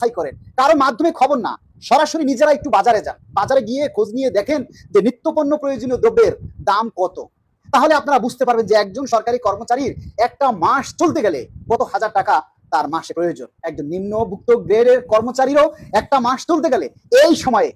যাচাই করেন। কারও মাধ্যমে খবর না। সরাসরি নিজেরা একটু বাজারে যান। বাজারে গিয়ে খোঁজ নিয়ে দেখেন যে নিত্যপণ্য প্রয়োজনীয় দ্রব্যের দাম কত। তাহলে আপনারা বুঝতে পারবেন যে একজন সরকারি কর্মচারীর একটা মাস চলতে গেলে কত হাজার টাকা তার মাসে প্রয়োজন। একজন নিম্নভুক্ত গ্রেডের কর্মচারীরও একটা মাস চলতে গেলে এই সময়ে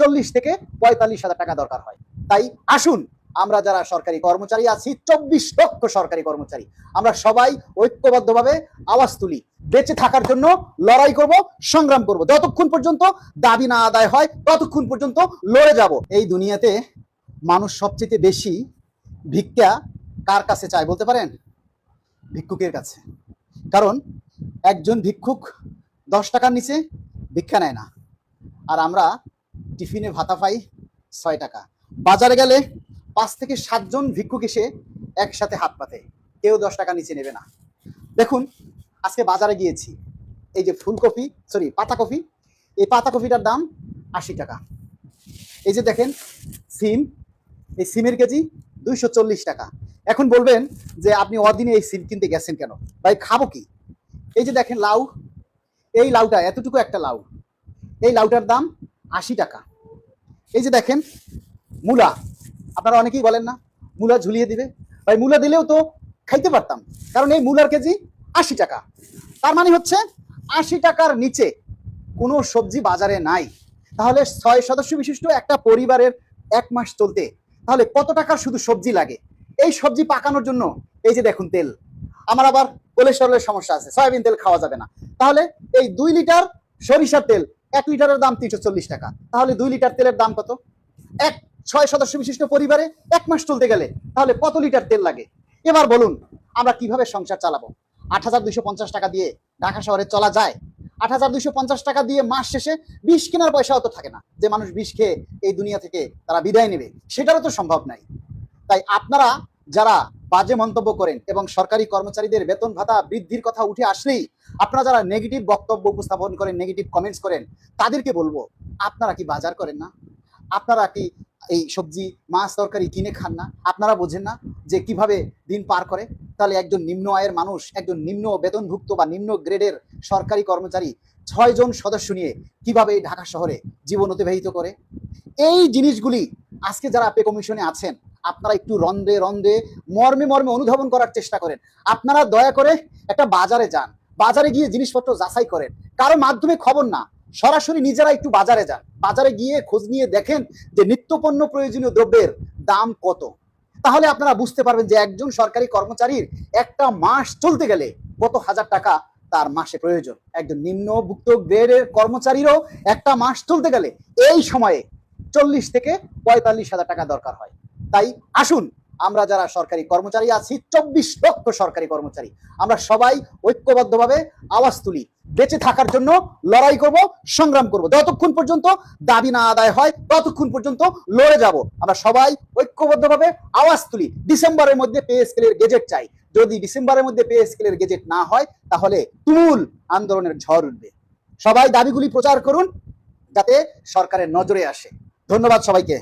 চল্লিশ থেকে পঁয়তাল্লিশ হাজার টাকা দরকার হয়। তাই আসুন আমরা যারা সরকারি কর্মচারী আছি, চব্বিশ লক্ষ সরকারি কর্মচারী। আমরা সবাই ঐক্যবদ্ধভাবে আওয়াজ তুলি। বেঁচে থাকার জন্য লড়াই করব, সংগ্রাম করব। যতক্ষণ পর্যন্ত দাবি না আদায় হয়, ততক্ষণ পর্যন্ত লড়ে যাব। এই দুনিয়াতে মানুষ সবচেয়ে বেশি ভিক্ষা কার কাছে চায় বলতে পারেন? ভিক্ষুকের কাছে। কারণ একজন ভিক্ষুক দশ টাকার নিচে ভিক্ষা নেয় না। আর আমরা টিফিনে ভাতা পাই ছয় টাকা। বাজারে গেলে পাঁচ থেকে সাতজন ভিক্ষুক এসে একসাথে হাত পাতে। কেউ দশ টাকা নিচে নেবে না। দেখুন, আজকে বাজারে গিয়েছি। এই যে ফুলকপি সরি পাতাকপি, এই পাতাকপিটার দাম আশি টাকা। এই যে দেখেন, সিম, এই সিমের কেজি দুইশো চল্লিশ টাকা। এখন বলবেন যে আপনি অদিনে এই সিম কিনতে গেছেন কেন? ভাই, খাব কি? এই যে দেখেন লাউ, এই লাউটা, এতটুকু একটা লাউ। এই লাউটার দাম আশি টাকা। এই যে দেখেন, মূলা আপনারা অনেকেই বলেন না, মূলা ঝুলিয়ে দিবে। ভাই, মূলা দিলেও তো খাইতে পারতাম। কারণ এই মূলার কেজি আশি টাকা। তার মানে হচ্ছে, আশি টাকার নিচে কোনো সবজি বাজারে নাই। তাহলে ছয় সদস্য বিশিষ্ট একটা পরিবারের এক মাস চলতে, তাহলে কত টাকার শুধু সবজি লাগে? এই সবজি পাকানোর জন্য, এই যে দেখুন তেল। আমার আবার কোলেস্টরলের সমস্যা আছে, সয়াবিন তেল খাওয়া যাবে না। তাহলে এই দুই লিটার সরিষার তেল, এক লিটারের দাম তিনশো চল্লিশ টাকা। তাহলে দুই লিটার তেলের দাম কত? এক ছয় সদস্য বিশিষ্ট পরিবারে এক মাস চলতে গেলে তাহলে কত লিটার তেল লাগে? এবার বলুন, আমরা কীভাবে সংসার চালাবো? আট হাজার দুইশো পঞ্চাশ টাকা দিয়ে ঢাকা শহরে চলা যায়? আট হাজার দুইশো পঞ্চাশ টাকা দিয়ে মাস শেষে বিষ কেনার পয়সাও তো থাকে না। যে মানুষ বিষ খেয়ে এই দুনিয়া থেকে তারা বিদায় নেবে, সেটারও তো সম্ভব নাই। তাই আপনারা যারা বাজে মন্তব্য করেন এবং সরকারি কর্মচারীদের বেতন ভাতা বৃদ্ধির কথা উঠে আসলেই আপনারা যারা নেগেটিভ বক্তব্য উপস্থাপন করেন নেগেটিভ কমেন্টস করেন, তাদেরকে বলব, আপনারা কি বাজার করেন না? আপনারা কি এই সবজি, মাছ তরকারি কিনে খান না। আপনারা বোঝেন না যে কীভাবে দিন পার করে। তাহলে একজন নিম্ন আয়ের মানুষ, একজন নিম্ন বেতনভুক্ত বা নিম্ন গ্রেডের সরকারি কর্মচারী ছয়জন সদস্য নিয়ে কীভাবে এই ঢাকা শহরে জীবন অতিবাহিত করে? এই জিনিসগুলি আজকে যারা পে কমিশনে আছেন, আপনারা একটু রন্ধে রন্ধে মর্মে মর্মে অনুধাবন করার চেষ্টা করেন। আপনারা দয়া করে একটা বাজারে যান। বাজারে গিয়ে জিনিসপত্র যাচাই করেন। কারও মাধ্যমে খবর না। সরাসরি নিজেরা একটু বাজারে যান। বাজারে গিয়ে খোঁজ নিয়ে দেখেন যে নিত্যপণ্য প্রয়োজনীয় দ্রব্যের দাম কত। তাহলে আপনারা বুঝতে পারবেন যে একজন সরকারি কর্মচারীর একটা মাস চলতে গেলে কত হাজার টাকা তার মাসে প্রয়োজন। একজন নিম্নভুক্ত গ্রেডের কর্মচারীরও একটা মাস চলতে গেলে এই সময়ে চল্লিশ থেকে পঁয়তাল্লিশ হাজার টাকা দরকার হয়। তাই আসুন আমরা যারা সরকারি কর্মচারী আছি, চব্বিশ লক্ষ সরকারি কর্মচারী। আমরা সবাই ঐক্যবদ্ধভাবে আওয়াজ তুলি। বেঁচে থাকার জন্য লড়াই করব, সংগ্রাম করব। যতক্ষণ পর্যন্ত দাবি না আদায় হয়, ততক্ষণ পর্যন্ত লড়ে যাব। আমরা সবাই ঐক্যবদ্ধভাবে আওয়াজ তুলি। ডিসেম্বরের মধ্যে পে স্কেলের গেজেট চাই। যদি ডিসেম্বরের মধ্যে পে স্কেলের গেজেট না হয়, তাহলে তুমুল আন্দোলনের ঝড় উঠবে। সবাই দাবিগুলি প্রচার করুন, যাতে সরকারের নজরে আসে। ধন্যবাদ সবাইকে।